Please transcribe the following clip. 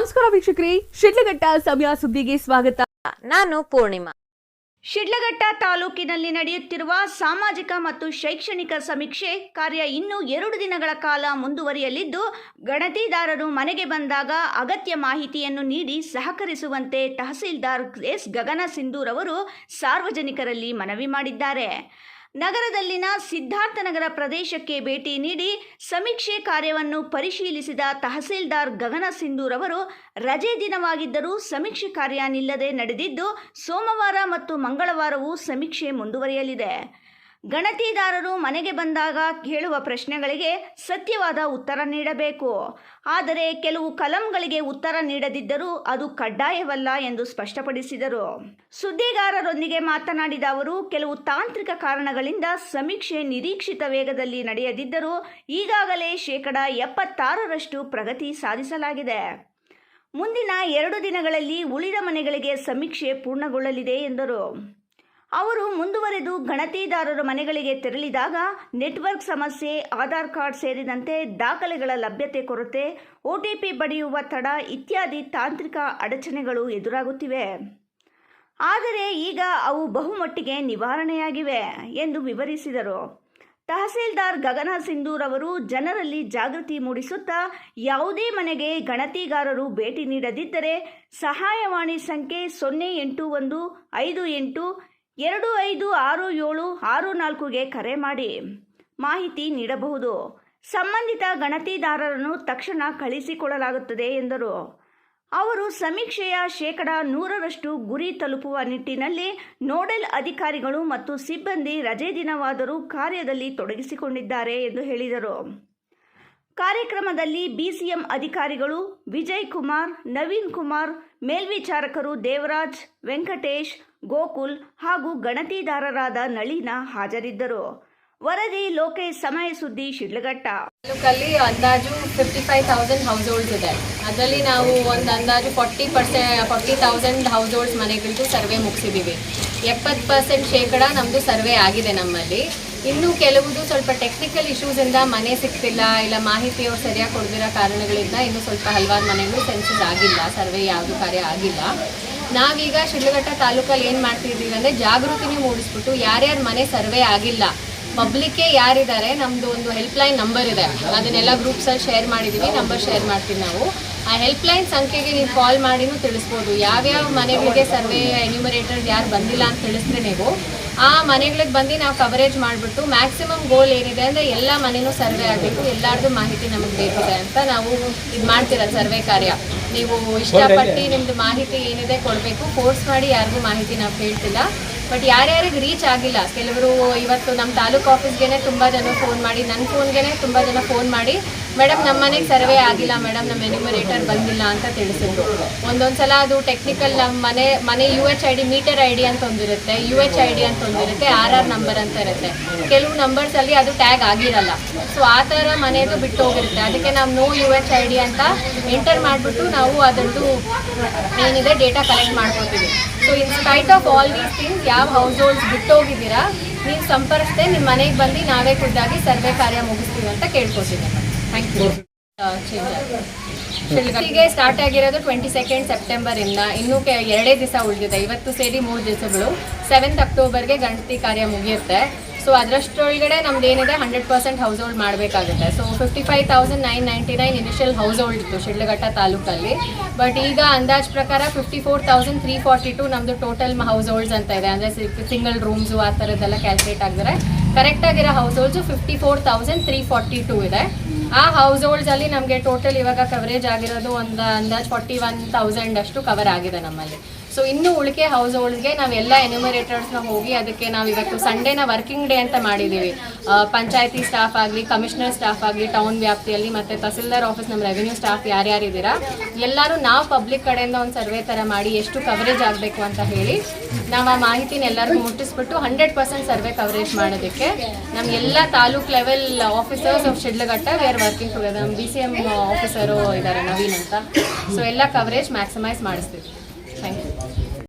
ನಮಸ್ಕಾರ ವೀಕ್ಷಕರೇ ಶಿಡ್ಲಘಟ್ಟ ಸಮಯ ಸುದ್ದಿಗೆ ಸ್ವಾಗತ. ನಾನು ಪೂರ್ಣಿಮಾ. ಶಿಡ್ಲಘಟ್ಟ ತಾಲೂಕಿನಲ್ಲಿ ನಡೆಯುತ್ತಿರುವ ಸಾಮಾಜಿಕ ಮತ್ತು ಶೈಕ್ಷಣಿಕ ಸಮೀಕ್ಷೆ ಕಾರ್ಯ ಇನ್ನೂ ಎರಡು ದಿನಗಳ ಕಾಲ ಮುಂದುವರಿಯಲಿದ್ದು ಗಣತಿದಾರರು ಮನೆಗೆ ಬಂದಾಗ ಅಗತ್ಯ ಮಾಹಿತಿಯನ್ನು ನೀಡಿ ಸಹಕರಿಸುವಂತೆ ತಹಸೀಲ್ದಾರ್ ಎಸ್ ಗಗನ ಸಿಂಧೂರ್ ಅವರು ಸಾರ್ವಜನಿಕರಲ್ಲಿ ಮನವಿ ಮಾಡಿದ್ದಾರೆ. ನಗರದಲ್ಲಿನ ಸಿದ್ಧಾರ್ಥನಗರ ಪ್ರದೇಶಕ್ಕೆ ಭೇಟಿ ನೀಡಿ ಸಮೀಕ್ಷೆ ಕಾರ್ಯವನ್ನು ಪರಿಶೀಲಿಸಿದ ತಹಸೀಲ್ದಾರ್ ಗಗನ ಸಿಂಧೂರ್ ಅವರು ರಜೆ ದಿನವಾಗಿದ್ದರೂ ಸಮೀಕ್ಷೆ ಕಾರ್ಯ ನಿಲ್ಲದೆ ನಡೆದಿದ್ದು ಸೋಮವಾರ ಮತ್ತು ಮಂಗಳವಾರವೂ ಸಮೀಕ್ಷೆ ಮುಂದುವರಿಯಲಿದೆ. ಗಣತಿದಾರರು ಮನೆಗೆ ಬಂದಾಗ ಕೇಳುವ ಪ್ರಶ್ನೆಗಳಿಗೆ ಸತ್ಯವಾದ ಉತ್ತರ ನೀಡಬೇಕು. ಆದರೆ ಕೆಲವು ಕಲಂಗಳಿಗೆ ಉತ್ತರ ನೀಡದಿದ್ದರೂ ಅದು ಕಡ್ಡಾಯವಲ್ಲ ಎಂದು ಸ್ಪಷ್ಟಪಡಿಸಿದರು. ಸುದ್ದಿಗಾರರೊಂದಿಗೆ ಮಾತನಾಡಿದ ಅವರು, ಕೆಲವು ತಾಂತ್ರಿಕ ಕಾರಣಗಳಿಂದ ಸಮೀಕ್ಷೆ ನಿರೀಕ್ಷಿತ ವೇಗದಲ್ಲಿ ನಡೆಯದಿದ್ದರೂ ಈಗಾಗಲೇ ಶೇಕಡ ಎಪ್ಪತ್ತಾರರಷ್ಟು ಪ್ರಗತಿ ಸಾಧಿಸಲಾಗಿದೆ. ಮುಂದಿನ ಎರಡು ದಿನಗಳಲ್ಲಿ ಉಳಿದ ಮನೆಗಳಿಗೆ ಸಮೀಕ್ಷೆ ಪೂರ್ಣಗೊಳ್ಳಲಿದೆ ಎಂದರು. ಅವರು ಮುಂದುವರೆದು ಗಣತಿದಾರರ ಮನೆಗಳಿಗೆ ತೆರಳಿದಾಗ ನೆಟ್ವರ್ಕ್ ಸಮಸ್ಯೆ, ಆಧಾರ್ ಕಾರ್ಡ್ ಸೇರಿದಂತೆ ದಾಖಲೆಗಳ ಲಭ್ಯತೆ ಕೊರತೆ ಒಟಿಪಿ ಪಡೆಯುವ ತಡ ಇತ್ಯಾದಿ ತಾಂತ್ರಿಕ ಅಡಚಣೆಗಳು ಎದುರಾಗುತ್ತಿವೆ. ಆದರೆ ಈಗ ಅವು ಬಹುಮಟ್ಟಿಗೆ ನಿವಾರಣೆಯಾಗಿವೆ ಎಂದು ವಿವರಿಸಿದರು. ತಹಸೀಲ್ದಾರ್ ಗಗನ ಸಿಂಧೂರ್ ಅವರು ಜನರಲ್ಲಿ ಜಾಗೃತಿ ಮೂಡಿಸುತ್ತಾ ಯಾವುದೇ ಮನೆಗೆ ಗಣತಿಗಾರರು ಭೇಟಿ ನೀಡದಿದ್ದರೆ ಸಹಾಯವಾಣಿ ಸಂಖ್ಯೆ ಸೊನ್ನೆ ಎಂಟು ಒಂದು ಐದು ಎಂಟು ಎರಡು ಐದು ಆರು ಏಳು ಆರು ನಾಲ್ಕುಗೆ ಕರೆ ಮಾಡಿ ಮಾಹಿತಿ ನೀಡಬಹುದು. ಸಂಬಂಧಿತ ಗಣತಿದಾರರನ್ನು ತಕ್ಷಣ ಕಳಿಸಿಕೊಳ್ಳಲಾಗುತ್ತದೆ ಎಂದರು. ಅವರು ಸಮೀಕ್ಷೆಯ ಶೇಕಡ ನೂರರಷ್ಟು ಗುರಿ ತಲುಪುವ ನಿಟ್ಟಿನಲ್ಲಿ ನೋಡೆಲ್ ಅಧಿಕಾರಿಗಳು ಮತ್ತು ಸಿಬ್ಬಂದಿ ರಜೆ ದಿನವಾದರೂ ಕಾರ್ಯದಲ್ಲಿ ತೊಡಗಿಸಿಕೊಂಡಿದ್ದಾರೆ ಎಂದು ಹೇಳಿದರು. ಕಾರ್ಯಕ್ರಮದಲ್ಲಿ ಬಿಸಿಎಂ ಅಧಿಕಾರಿಗಳು ವಿಜಯ್ ಕುಮಾರ್, ನವೀನ್ ಕುಮಾರ್, ಮೇಲ್ವಿಚಾರಕರು ದೇವರಾಜ್, ವೆಂಕಟೇಶ್, ಗೋಕುಲ್ ಹಾಗೂ ಗಣತಿದಾರರಾದ ನಳಿನ ಹಾಜರಿದ್ದರು. ವರದಿ ಲೋಕೇಶ್ ಸಮಯ ಸುದ್ದಿ ಶಿಡ್ಲಘಟ್ಟ. ತಾಲೂಕಲ್ಲಿ ಅಂದಾಜು fifty five thousand households ಇದೆ. ಅದರಲ್ಲಿ ನಾವು ಒಂದು ಅಂದಾಜು forty per forty thousand households ಮನೆಗಳಿಗೂ survey ಮುಗಿಸಿದ್ದೀವಿ ಎಪ್ಪತ್ತು ಪರ್ಸೆಂಟ್ ಶೇಕಡ ನಮ್ಮದು ಸರ್ವೆ ಆಗಿದೆ ನಮ್ಮಲ್ಲಿ. ಇನ್ನು ಕೆಲವುದು ಸ್ವಲ್ಪ ಟೆಕ್ನಿಕಲ್ ಇಶ್ಯೂಸಿಂದ ಮನೆ ಸಿಗ್ತಿಲ್ಲ, ಇಲ್ಲ ಮಾಹಿತಿ ಅವ್ರು ಸರಿಯಾಗಿ ಕೊಡದಿರೋ ಕಾರಣಗಳಿಂದ ಇನ್ನು ಸ್ವಲ್ಪ ಹಲವಾರು ಮನೆಗಳು ಸೆನ್ಸಸ್ ಆಗಿಲ್ಲ, ಸರ್ವೆ ಯಾವುದು ಕಾರ್ಯ ಆಗಿಲ್ಲ. ನಾವೀಗ ಶಿಡ್ಲಘಟ್ಟ ತಾಲೂಕಲ್ಲಿ ಏನು ಮಾಡ್ತಿದ್ದೀವಿ ಅಂದರೆ ಜಾಗೃತಿನೇ ಮೂಡಿಸ್ಬಿಟ್ಟು ಯಾರ್ಯಾರು ಮನೆ ಸರ್ವೆ ಆಗಿಲ್ಲ ಪಬ್ಲಿಕ್ಕೆ ಯಾರಿದ್ದಾರೆ ನಮ್ಮದು ಒಂದು ಹೆಲ್ಪ್ಲೈನ್ ನಂಬರ್ ಇದೆ. ಅದನ್ನೆಲ್ಲ ಗ್ರೂಪ್ಸಲ್ಲಿ ಶೇರ್ ಮಾಡಿದ್ದೀವಿ ನಂಬರ್ ಶೇರ್ ಮಾಡ್ತೀವಿ ನಾವು. ಆ ಹೆಲ್ಪ್ಲೈನ್ ಸಂಖ್ಯೆಗೆ ನೀವು ಕಾಲ್ ಮಾಡಿನೂ ತಿಳಿಸ್ಬೋದು. ಯಾವ್ಯಾವ ಮನೆಗಳಿಗೆ ಸರ್ವೆ ಎನ್ಯೂಮರೇಟರ್ ಯಾರು ಬಂದಿಲ್ಲ ಅಂತ ತಿಳಿಸಿದ್ರೆ ನೀವು. ಆ ಮನೆಗಳಿಗೆ ಬಂದು ನಾವು ಕವರೇಜ್ ಮಾಡಿಬಿಟ್ಟು ಮ್ಯಾಕ್ಸಿಮಮ್ ಗೋಲ್ ಏನಿದೆ ಅಂದರೆ ಎಲ್ಲ ಮನೆನೂ ಸರ್ವೆ ಆಗಬೇಕು. ಎಲ್ಲರದ್ದು ಮಾಹಿತಿ ನಮಗೆ ಬೇಕಿದೆ ಅಂತ ನಾವು ಇದು ಮಾಡ್ತೀರ ಸರ್ವೆ ಕಾರ್ಯ. ನೀವು ಇಷ್ಟಪಟ್ಟು ನಿಮ್ಮದು ಮಾಹಿತಿ ಏನಿದೆ ಕೊಡಬೇಕು. ಕೋರ್ಸ್ ಮಾಡಿ ಯಾರಿಗೂ ಮಾಹಿತಿ ನಾವು ಕೇಳ್ತಿಲ್ಲ ಬಟ್ ಯಾರ್ಯಾರಿಗೆ ರೀಚ್ ಆಗಿಲ್ಲ, ಕೆಲವರು ಇವತ್ತು ನಮ್ಮ ತಾಲೂಕು ಆಫೀಸ್ಗೆ ತುಂಬ ಜನ ಫೋನ್ ಮಾಡಿ ನನ್ನ ಫೋನ್ಗೆ ತುಂಬ ಜನ ಫೋನ್ ಮಾಡಿ ಮೇಡಮ್, ನಮ್ಮ ಮನೆಗೆ ಸರ್ವೆ ಆಗಿಲ್ಲ ಮೇಡಮ್, ನಮ್ಮ ಎನ್ಯುಮರೇಟರ್ ಬಂದಿಲ್ಲ ಅಂತ ತಿಳಿಸಿದ್ರು. ಒಂದೊಂದು ಸಲ ಅದು ಟೆಕ್ನಿಕಲ್ ನಮ್ಮ ಮನೆ ಮನೆ U H I D meter I D ಅಂತ ಒಂದಿರುತ್ತೆ ಯು ಎಚ್ ಐ ಡಿ ಅಂತ ಒಂದಿರುತ್ತೆ ಆರ್ ಆರ್ ನಂಬರ್ ಅಂತ ಇರುತ್ತೆ. ಕೆಲವು ನಂಬರ್ಸಲ್ಲಿ ಅದು ಟ್ಯಾಗ್ ಆಗಿರಲ್ಲ. ಸೊ ಆ ಥರ ಮನೆದು ಬಿಟ್ಟು ಹೋಗಿರುತ್ತೆ. ಅದಕ್ಕೆ ನಾವು no U H I D ಅಂತ ಎಂಟರ್ ಮಾಡಿಬಿಟ್ಟು ನಾವು ಅದರದ್ದು ಏನಿದೆ ಡೇಟಾ ಕಲೆಕ್ಟ್ ಮಾಡ್ಕೊತೀವಿ. So in spite of all these things ಯಾವ ಹೌಸ್ ಹೋಲ್ಡ್ಸ್ ಬಿಟ್ಟು ಹೋಗಿದ್ದೀರಾ, ನೀವು ಸಂಪರ್ಕಿಸದೆ ನಿಮ್ಮ ಮನೆಗೆ ಬಂದು ನಾವೇ ಖುದ್ದಾಗಿ ಸರ್ವೆ ಕಾರ್ಯ ಮುಗಿಸ್ತೀವಿ ಅಂತ ಕೇಳ್ಕೊತೀನಿ ಥ್ಯಾಂಕ್ ಸ್ಟಾರ್ಟ್ ಆಗಿರೋದು ಟ್ವೆಂಟಿ ಸೆಕೆಂಡ್ ಸೆಪ್ಟೆಂಬರ್ ಇಂದ. ಇನ್ನೂ ಕೆ, ಎರಡೇ ದಿವಸ ಉಳಿದಿದೆ. ಇವತ್ತು ಸೇರಿ ಮೂರು ದಿವಸಗಳು. ಸೆವೆಂತ್ ಅಕ್ಟೋಬರ್ಗೆ ಗಣತಿ ಕಾರ್ಯ ಮುಗಿಯುತ್ತೆ. ಸೊ ಅದರಷ್ಟೊಳಗಡೆ ನಮ್ದು ಏನಿದೆ? ಹಂಡ್ರೆಡ್ ಪರ್ಸೆಂಟ್ ಹೌಸ್ ಹೋಲ್ಡ್ ಮಾಡಬೇಕಾಗುತ್ತೆ. So fifty five thousand nine ninety nine initial household ಇತ್ತು ಶಿಡ್ಲಘಟ್ಟ ತಾಲೂಕಲ್ಲಿ. ಬಟ್ ಈಗ ಅಂದಾಜ್ ಪ್ರಕಾರ fifty four thousand three forty two ನಮ್ಮದು ಟೋಟಲ್ ಹೌಸ್ ಹೋಲ್ಡ್ಸ್ ಅಂತ ಇದೆ. ಅಂದರೆ ಸಿಂಗಲ್ ರೂಮ್ಸು ಆ ಥರದ್ದೆಲ್ಲ ಕ್ಯಾಲ್ಕುಲೇಟ್ ಆಗಿದ್ರೆ ಕರೆಕ್ಟಾಗಿರೋ households fifty four thousand three forty two ಇದೆ. ಆ ಹೌಸ್ ಹೋಲ್ಡ್ಸಲ್ಲಿ ನಮಗೆ ಟೋಟಲ್ ಇವಾಗ ಕವರೇಜ್ ಆಗಿರೋದು ಒಂದು ಅಂದಾಜ್ ಫಾರ್ಟಿ ಒನ್ ತೌಸಂಡ್ ಅಷ್ಟು ಕವರ್ ಆಗಿದೆ ನಮ್ಮಲ್ಲಿ. ಸೊ ಇನ್ನು ಉಳಿಕೆ ಹೌಸ್ ಹೋಲ್ಡ್ಸ್ಗೆ ನಾವೆಲ್ಲ ಎನ್ಯುಮರೇಟರ್ಸ್ನ ಹೋಗಿ ಅದಕ್ಕೆ ನಾವು ಇವತ್ತು ಸಂಡೇನ ವರ್ಕಿಂಗ್ ಡೇ ಅಂತ ಮಾಡಿದ್ದೀವಿ ಪಂಚಾಯತಿ ಸ್ಟಾಫ್ ಆಗಲಿ ಕಮಿಷನರ್ ಸ್ಟಾಫ್ ಆಗಲಿ ಟೌನ್ ವ್ಯಾಪ್ತಿಯಲ್ಲಿ ಮತ್ತು ತಹಸೀಲ್ದಾರ್ ಆಫೀಸ್ ನಮ್ಮ ರೆವಿನ್ಯೂ ಸ್ಟಾಫ್ ಯಾರ್ಯಾರಿದ್ದೀರಾ, ಎಲ್ಲರೂ ನಾವು ಪಬ್ಲಿಕ್ ಕಡೆಯಿಂದ ಒಂದು ಸರ್ವೆ ಥರ ಮಾಡಿ ಎಷ್ಟು ಕವರೇಜ್ ಆಗಬೇಕು ಅಂತ ಹೇಳಿ ನಾವು ಆ ಮಾಹಿತಿನ ಎಲ್ಲರಿಗೂ ಮುಟ್ಟಿಸ್ಬಿಟ್ಟು ಹಂಡ್ರೆಡ್ ಪರ್ಸೆಂಟ್ ಸರ್ವೆ ಕವರೇಜ್ ಮಾಡೋದಕ್ಕೆ ನಮ್ಮ ಎಲ್ಲ taluk level officers of Shidlaghatta we are working together ನಮ್ಮ ಬಿ ಸಿ ಎಂ ಆಫೀಸರು ಇದ್ದಾರೆ ನವೀನ್ ಅಂತ. ಸೊ ಎಲ್ಲ ಕವರೇಜ್ ಮ್ಯಾಕ್ಸಿಮೈಸ್ ಮಾಡಿಸ್ತೀವಿ.